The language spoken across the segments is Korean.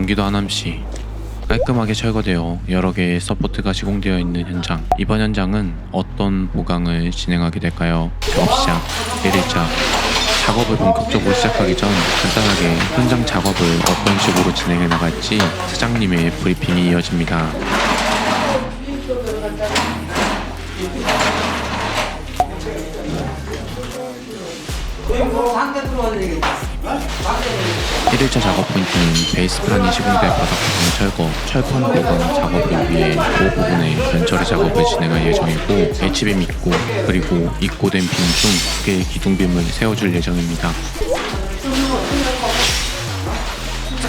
경기도 하남시 깔끔하게 철거되어 여러 개의 서포트가 시공되어 있는 현장. 이번 현장은 어떤 보강을 진행하게 될까요? 작업 시작 1일차 작업을 본격적으로 시작하기 전 간단하게 현장 작업을 어떤 식으로 진행해 나갈지 사장님의 브리핑이 이어집니다. 일일차 작업 포인트는 베이스판이 시공될 바닥 부분 철거, 철판 보강 작업을 위해 그 부분에 변처리 작업을 진행할 예정이고 H빔 입고 그리고 입고된 빔 중 두 개의 기둥빔을 세워줄 예정입니다.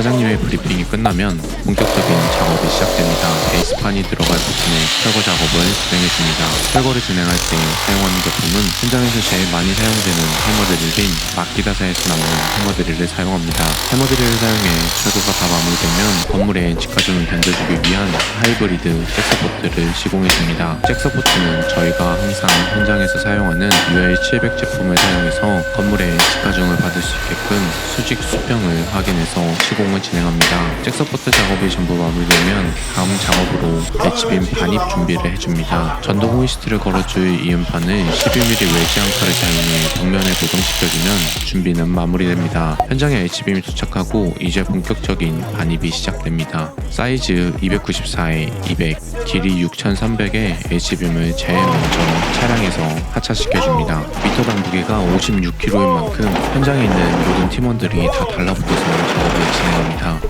사장님의 브리핑이 끝나면 본격적인 작업이 시작됩니다. 베이스판이 들어갈 부분에 철거 작업을 진행해줍니다. 철거를 진행할 때 사용하는 제품은 현장에서 제일 많이 사용되는 해머드릴인 막기다사에서 나오는 해머드릴을 사용합니다. 해머드릴을 사용해 철거가 다 마무리되면 건물에 직가주는 견뎌주기 위한 하이브리드 잭서포트를 시공해줍니다. 잭서포트는 저희가 항상 현장에서 사용하는 UL700 제품을 사용해서 건물에 직가중을 받을 수 있게끔 수직 수평을 확인해서 시공 을 진행합니다. 잭 서포트 작업이 전부 마무리되면 다음 작업으로 H빔 반입 준비를 해줍니다. 전동 호이스트를 걸어줄 이음판을 12mm 외지 앙카를 사용해 벽면에 고정시켜주면 준비는 마무리됩니다. 현장에 H빔이 도착하고 이제 본격적인 반입이 시작됩니다. 사이즈 294에 200, 길이 6300의 H빔을 제일 먼저 차량에서 하차시켜줍니다. 미터당 무게가 56kg인 만큼 현장에 있는 모든 팀원들이 다 달라붙어서 작업을 진행합니다.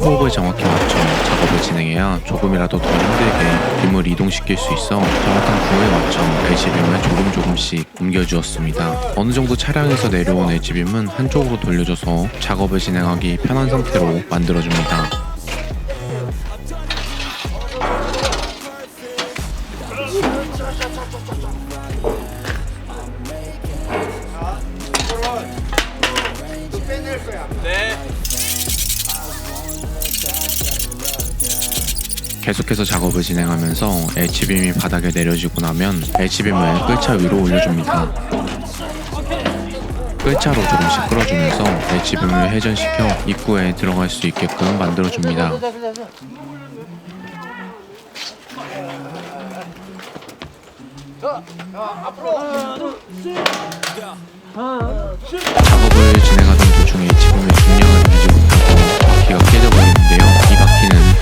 호흡을 정확히 맞춰 작업을 진행해야 조금이라도 더 힘들게 빔을 이동시킬 수 있어 정확한 구호에 맞춰 H빔을 조금 조금씩 옮겨주었습니다. 어느 정도 차량에서 내려온 H빔은 한쪽으로 돌려줘서 작업을 진행하기 편한 상태로 만들어줍니다. 계속해서 작업을 진행하면서 H빔이 바닥에 내려지고 나면 H빔을 끌차 위로 올려줍니다. 끌차로 조금씩 끌어주면서 H빔을 회전시켜 입구에 들어갈 수 있게끔 만들어줍니다. 작업을 진행하던 도중에 H빔의 중량을 이기지 못하고 바퀴가 바퀴는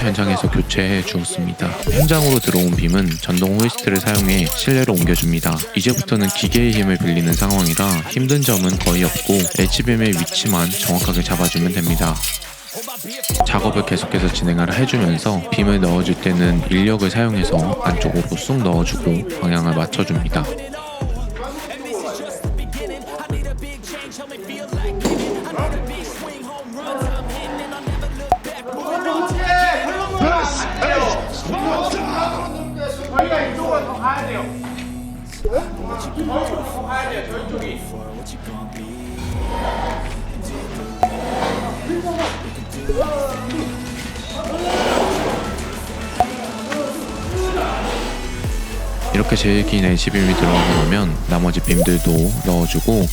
현장에서 교체해 주었습니다. 현장으로 들어온 빔은 전동 호이스트를 사용해 실내로 옮겨줍니다. 이제부터는 기계의 힘을 빌리는 상황이라 힘든 점은 거의 없고 H빔의 위치만 정확하게 잡아주면 됩니다. 작업을 계속해서 진행을 해주면서 빔을 넣어줄 때는 인력을 사용해서 안쪽으로 쑥 넣어주고 방향을 맞춰줍니다. 이렇게 제일 긴 H빔이 들어가고 나면 나머지 빔들도 넣어주고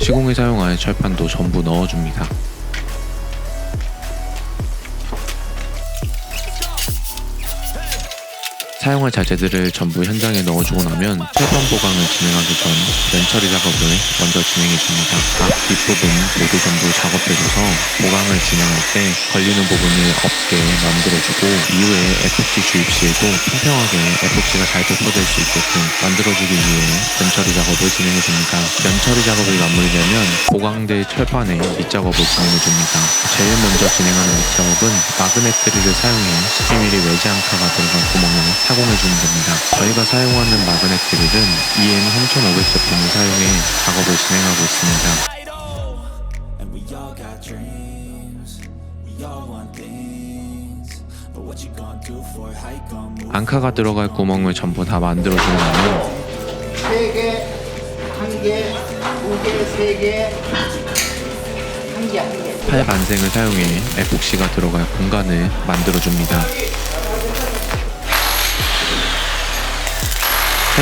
시공에 사용할 철판도 전부 넣어줍니다. 사용할 자재들을 전부 현장에 넣어주고 나면 철판 보강을 진행하기 전 면처리 작업을 먼저 진행해 줍니다. 앞 뒷부분 모두 전부 작업해줘서 보강을 진행할 때 걸리는 부분을 없게 만들어주고 이후에 에폭시 주입 시에도 평평하게 에폭시가 잘 배포될 수 있게끔 만들어주기 위해 면처리 작업을 진행해 줍니다. 면처리 작업이 마무리되면 보강될 철판에 밑작업을 진행해 줍니다. 제일 먼저 진행하는 밑작업은 마그넷 드릴을 사용해 12mm 외지 앙카가 들어간 구멍을 타공해주는 겁니다. 저희가 사용하는 마그넷 드릴은 EM 3500 제품을 사용해 작업을 진행하고 있습니다. 앙카가 들어갈 구멍을 전부 다 만들어주고 나면 세 개, 한 개, 두 개, 세 개, 한 개, 한 개. 팔 반생을 사용해 에폭시가 들어갈 공간을 만들어줍니다.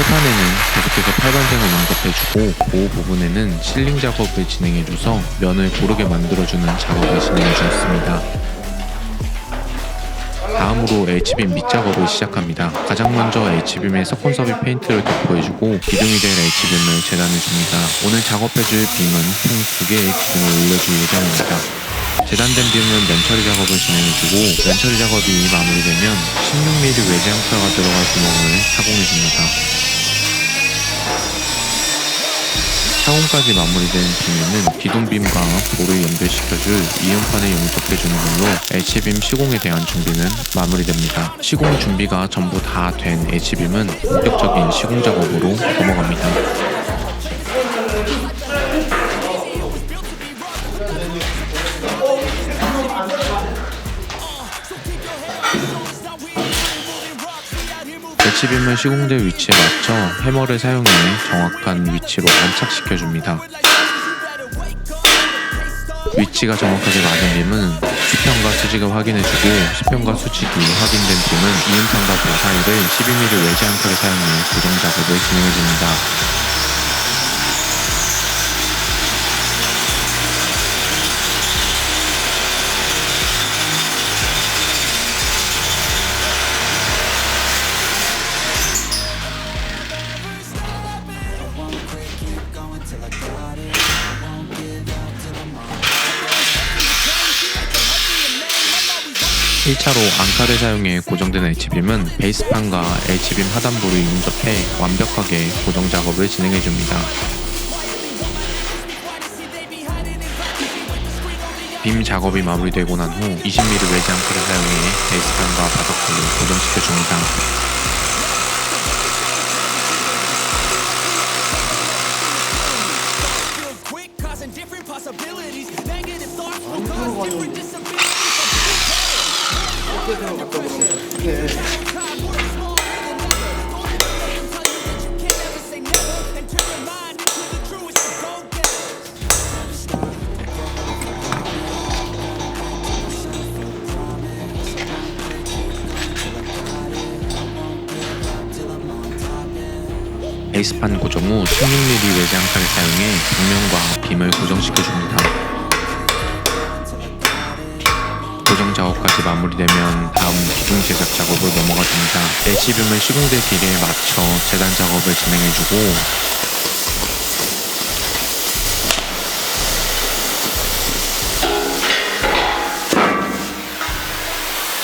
철판에는 계속해서 팔반생을 용접해주고 보호 부분에는 실링 작업을 진행해줘서 면을 고르게 만들어주는 작업을 진행해주었습니다. 다음으로 H빔 밑작업을 시작합니다. 가장 먼저 H빔에 석콘섭이 페인트를 덮어해주고 기둥이 될 H빔을 재단해줍니다. 오늘 작업해줄 빔은 총두 개의 기둥을 올려줄 예정입니다. 재단된 빔은 면처리 작업을 진행해주고 면처리 작업이 마무리되면 16mm 외제 항차가 들어갈 구멍을 타공해줍니다. 타공까지 마무리된 빔에는 기둥 빔과 볼을 연결시켜줄 이음판을 용접해주는 걸로 H빔 시공에 대한 준비는 마무리됩니다. 시공 준비가 전부 다 된 H빔은 본격적인 시공 작업으로 넘어갑니다. H빔을 시공될 위치에 맞춰 해머를 사용해 정확한 위치로 안착시켜 줍니다. 위치가 정확하게 맞은 빔은 수평과 수직을 확인해주고 수평과 수직이 확인된 빔은 이음판과 볼 사이를 12mm 외지 안타를 사용해 고정 작업을 진행해줍니다. 일차로 앙카를 사용해 고정된 H빔은 베이스판과 H빔 하단부를 용접해 완벽하게 고정 작업을 진행해줍니다. 빔 작업이 마무리되고 난 후 20mm 외지 앙카를 사용해 베이스판과 바닥부를 고정시켜줍니다. possibilities. Negative 베이스판 고정 후 16mm 외지 앙카를 사용해 벽면과 빔을 고정시켜 줍니다. 고정 작업까지 마무리되면 다음 기둥 제작 작업으로 넘어가 줍니다. H빔을 시공될 길이에 맞춰 재단 작업을 진행해주고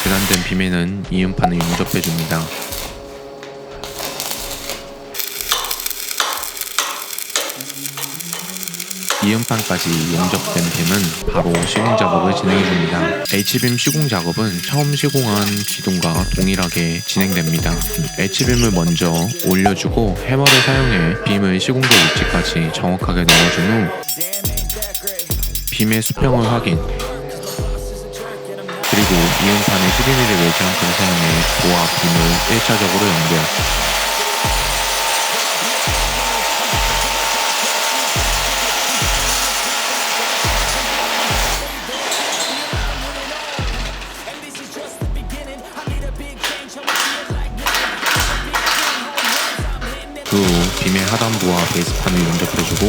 재단된 빔에는 이음판을 용접해줍니다. 이음판까지 용접된 빔은 바로 시공 작업을 진행해줍니다. H빔 시공 작업은 처음 시공한 기둥과 동일하게 진행됩니다. H빔을 먼저 올려주고 해머를 사용해 빔의 시공될 위치까지 정확하게 넣어준 후 빔의 수평을 확인 그리고 이음판의 12mm 외지 한칸을 사용해 보와 빔을 1차적으로 연결 그후 빔의 하단부와 베이스판을 용접해주고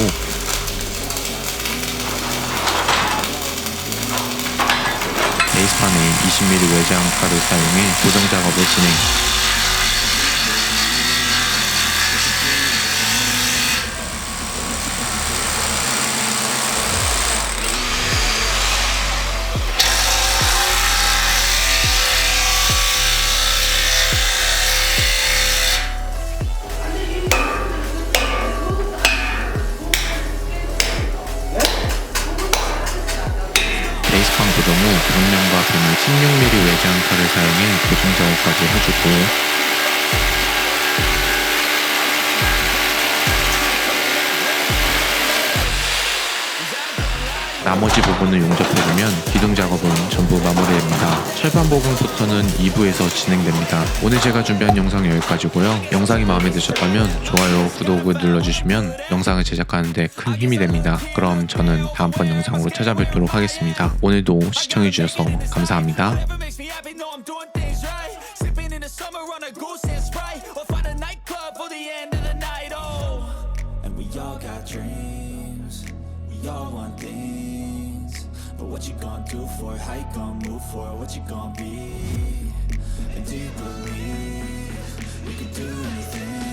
베이스판에 20mm 외지 앙카를 사용해 고정 작업을 진행 후 벽면과 빔을 16mm 외지 앙카를 사용해 고정 작업까지 해주고 나머지 부분을 용접해주면 기둥 작업은 전부 마무리됩니다. 철판 부분부터는 2부에서 진행됩니다. 오늘 제가 준비한 영상 여기까지고요. 영상이 마음에 드셨다면 좋아요, 구독을 눌러주시면 영상을 제작하는데 큰 힘이 됩니다. 그럼 저는 다음번 영상으로 찾아뵙도록 하겠습니다. 오늘도 시청해주셔서 감사합니다. Oh. All got dreams, All want things But what you gonna do for it? How you gonna move for it? What you gonna be? And do you believe We can do anything?